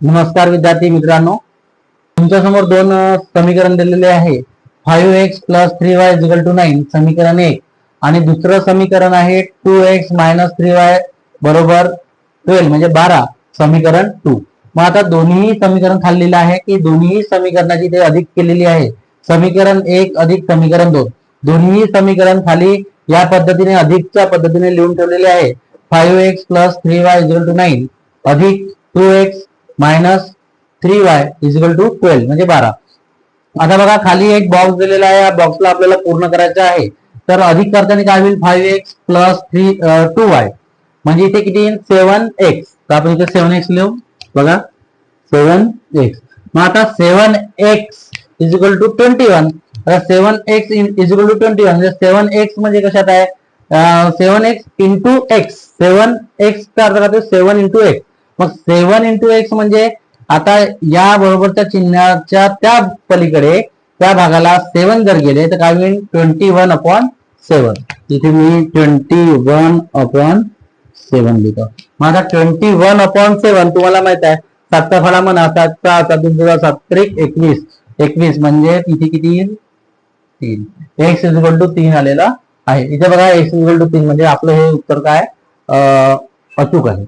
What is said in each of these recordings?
नमस्कार विद्यार्थी मित्रांनो. तुमच्यासमोर दोन समीकरण दिलेले आहे. Five X plus three Y is equal to nine समीकरण एक. आणि दुसरं समीकरण आहे two X minus three Y बरोबर ट्वेल्व म्हणजे बारा. समीकरण टू मग आता दोन्ही समीकरण खाल्लेलं आहे की दोन्ही समीकरणाची ते अधिक केलेली आहे. समीकरण एक अधिक समीकरण दोन. दोन्ही समीकरण खाली या पद्धतीने अधिकच्या पद्धतीने लिहून ठेवलेले आहे. Five X plus three Y is equal to nine अधिक two X minus three Y is equal to twelve, म्हणजे बारा. आता बघा, खाली एक बॉक्स दिलेला आहे. या बॉक्सला आपल्याला पूर्ण करायचं आहे. तर अधिक करताना काय होईल? Five X plus three two Y म्हणजे इथे किती येईल? सेवन एक्स तर आपण इथे सेवन एक्स लिहू. बघा. सेवन एक्स मग आता seven X is equal to twenty one आता seven X is equal to twenty one म्हणजे सेवन एक्स म्हणजे कशात आहे? Seven X into X seven X चा अर्थ काय सेवन इंटू एक्स मग सेवन इंटू एक्स म्हणजे आता या बरोबरच्या चिन्हाच्या त्या पलीकडे त्या भागाला सेवन जर गेले तर काय होईल? ट्वेंटी वन अपॉन सेवन इथे मी ट्वेंटी वन अपॉन सेवन लिहितो. माझा आता ट्वेंटी वन अपॉन सेवन तुम्हाला माहीत आहे सातचा फळा म्हणा सातचा आता सात एकवीस. एकवीस म्हणजे तिथे किती येईल? तीन. एक्स इक्वल टू तीन आलेला आहे. इथे बघा एक्स इक्वल टू तीन म्हणजे आपलं हे उत्तर काय? अचूक आहे.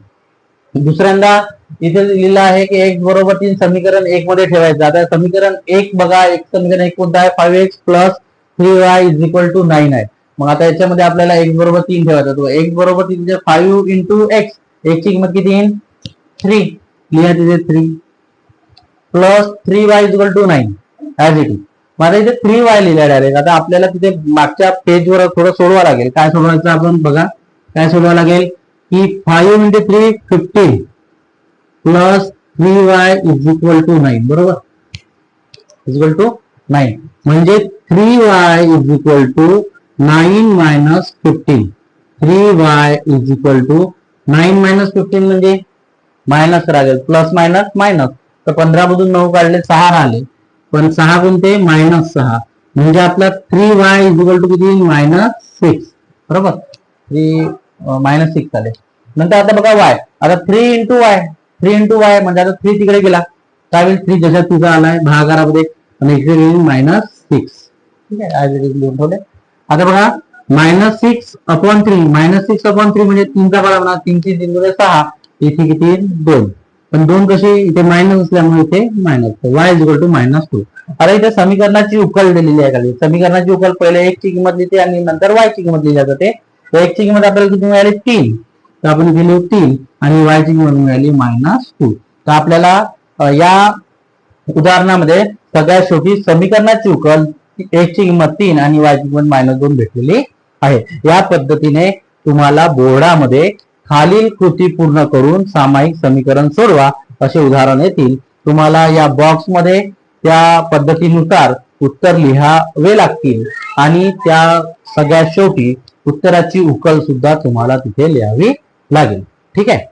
दुसऱ्यांदा इथे लिहिलं आहे की एक्स बरोबर तीन समीकरण एक मध्ये ठेवायचं. आता समीकरण एक बघा एक समीकरण एक कोणतं आहे? Five X plus three Y is equal to nine आहे. मग आता याच्यामध्ये आपल्याला एक्स बरोबर तीन ठेवायचं. तो एक्स बरोबर तीन फाईव्ह इंटू एक्स एक्सची किंमत किती येईल थ्री लिहा तिथे three plus three Y is equal to nine as it is माझा इथे थ्री वाय लिहिला डायरेक्ट आता आपल्याला तिथे मागच्या पेजवर थोडं सोडवा लागेल. काय सोडवायचं आपण बघा. काय सोडवा लागेल? की फाईव्ह म्हणजे three fifteen plus three Y is equal to nine बरोबर? इक्वल टू नाईन म्हणजे three Y is equal to nine minus fifteen three Y is equal to nine minus fifteen म्हणजे? मायनस राहिले प्लस मायनस मायनस तर पंधरा मधून नऊ काढले सहा राहिले. पण सहा कोणते मायनस सहा. म्हणजे आपला three Y is equal to किती? मायनस सिक्स बरोबर? थ्री मायनस सिक्स आले. नंतर आता बघा वाय आता three into Y three into Y म्हणजे आता थ्री तिकडे गेला. काय होईल थ्री जशा तुझा आलाय भागाकारामध्ये आणि इकडे येईल मायनस सिक्स ठीक आहे? लिहून ठेवले. आता बघा minus six upon three minus six upon three म्हणजे तीनचा पाडा म्हणा तीनशे तीन मध्ये सहा. इथे किती? येईल दोन. पण दोन कसे? इथे मायनस असल्यामुळे इथे minus Y equal to minus two आता इथे समीकरणाची उकल दिलेली आहे खाली. समीकरणाची उकल पहिले एक ची किंमत लिहिते आणि नंतर वाय ची किंमत लिहिली जाते. एक ची किंमत आपल्याला किती मिळाली? तीन. तर आपण गेले तीन आणि वायची किंमत मिळाली मायनस टू तर आपल्याला या उदाहरणामध्ये सगळ्यात शेवटी समीकरणाची उकल एक ची किंमत तीन आणि वायची किंमत मायनस दोन भेटलेली आहे. या पद्धतीने तुम्हाला बोर्डामध्ये खालील कृती पूर्ण करून सामायिक समीकरण सोडवा असे उदाहरण येतील. तुम्हाला या बॉक्समध्ये त्या पद्धतीनुसार उत्तर लिहावे लागतील आणि त्या सगळ्यात शेवटी उत्तराची उकल सुद्धा तुम्हाला तिथे लिहावी लागेल. ठीक आहे?